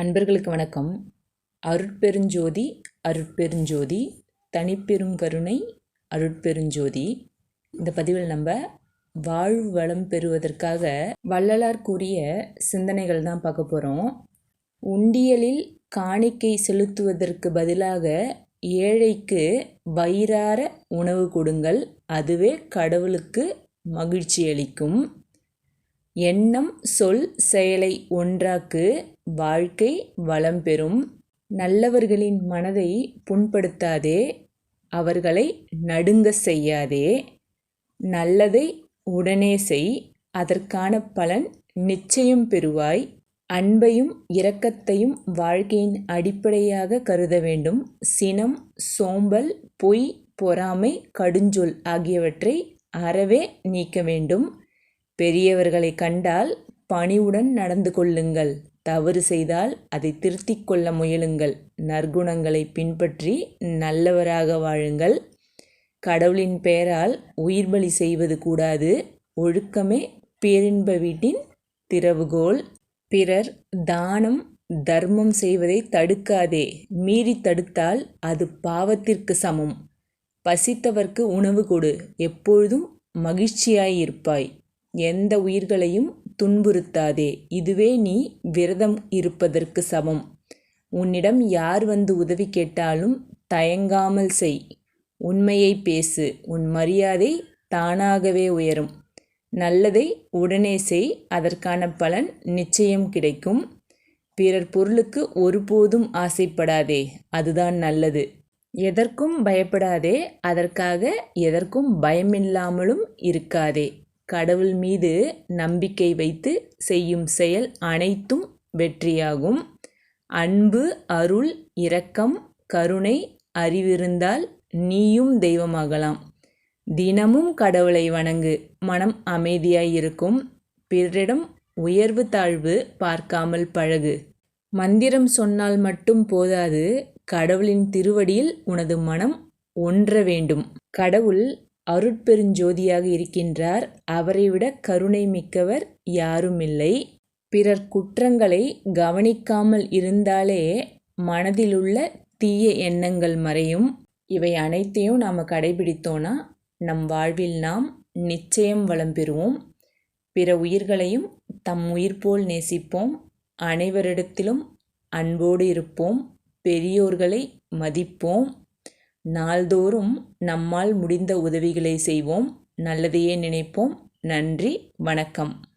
அன்பர்களுக்கு வணக்கம். அருட்பெருஞ்சோதி அருட்பெருஞ்சோதி தனிப்பெரும் கருணை அருட்பெருஞ்சோதி. இந்த பதிவில் நம்ம வாழ்வு வளம் பெறுவதற்காக வள்ளலார் கூறிய சிந்தனைகள் தான் பார்க்க போகிறோம் உண்டியலில் காணிக்கை செலுத்துவதற்கு பதிலாக ஏழைக்கு வயிறார உணவு கொடுங்கள். அதுவே கடவுளுக்கு மகிழ்ச்சி அளிக்கும். எண்ணம் சொல் செயலை ஒன்றாக்கு வாழ்க்கை வளம் பெறும். நல்லவர்களின் மனதை புண்படுத்தாதே அவர்களை நடுங்க செய்யாதே. நல்லதை உடனே செய் அதற்கான பலன் நிச்சயம் பெறுவாய். அன்பையும் இரக்கத்தையும் வாழ்க்கையின் அடிப்படையாக கருத வேண்டும். சினம் சோம்பல் பொய் பொறாமை கடுஞ்சொல் ஆகியவற்றை அறவே நீக்க வேண்டும். பெரியவர்களை கண்டால் பணிவுடன் நடந்து கொள்ளுங்கள். தவறு செய்தால் அதை திருத்திக் கொள்ள முயலுங்கள். நற்குணங்களை பின்பற்றி நல்லவராக வாழுங்கள். கடவுளின் பெயரால் உயிர் பலி செய்வது கூடாது. ஒழுக்கமே பேரின்ப வீட்டின் திறவுகோல். பிறர் தானம் தர்மம் செய்வதை தடுக்காதே. மீறி தடுத்தால் அது பாவத்திற்கு சமம். பசித்தவர்க்கு உணவு கொடு. எப்பொழுதும் மகிழ்ச்சியாயிருப்பாய் எந்த உயிர்களையும் துன்புறுத்தாதே. இதுவே நீ விரதம் இருப்பதற்கு சமம். உன்னிடம் யார் வந்து உதவி கேட்டாலும் தயங்காமல் செய். உண்மையை பேசு. உன் மரியாதை தானாகவே உயரும். நல்லதை உடனே செய். அதற்கான பலன் நிச்சயம் கிடைக்கும். பிறர் பொருளுக்கு ஒருபோதும் ஆசைப்படாதே. அதுதான் நல்லது. எதற்கும் பயப்படாதே. அதற்காக எதற்கும் பயமில்லாமலும் இருக்காதே. கடவுள் மீது நம்பிக்கை வைத்து செய்யும் செயல் அனைத்தும் வெற்றியாகும். அன்பு அருள் இரக்கம் கருணை அறிவிருந்தால் நீயும் தெய்வமாகலாம். தினமும் கடவுளை வணங்கு. மனம் அமைதியாயிருக்கும். பிறரிடம் உயர்வு தாழ்வு பார்க்காமல் பழகு. மந்திரம் சொன்னால் மட்டும் போதாது. கடவுளின் திருவடியில் உனது மனம் ஒன்ற வேண்டும். கடவுள் அருட்பெருஞ்சோதியாக இருக்கின்றார். அவரைவிட கருணை மிக்கவர் யாருமில்லை. பிறர் குற்றங்களை கவனிக்காமல் இருந்தாலே மனதிலுள்ள தீய எண்ணங்கள் மறையும். இவை அனைத்தையும் நாம் கடைபிடித்தோன்னா நம் வாழ்வில் நாம் நிச்சயம் வளம் பெறுவோம். பிற உயிர்களையும் தம் உயிர் போல் நேசிப்போம். அனைவரிடத்திலும் அன்போடு இருப்போம். பெரியோர்களை மதிப்போம். நாள்தோறும் நம்மால் முடிந்த உதவிகளை செய்வோம். நல்லதையே நினைப்போம். நன்றி. வணக்கம்.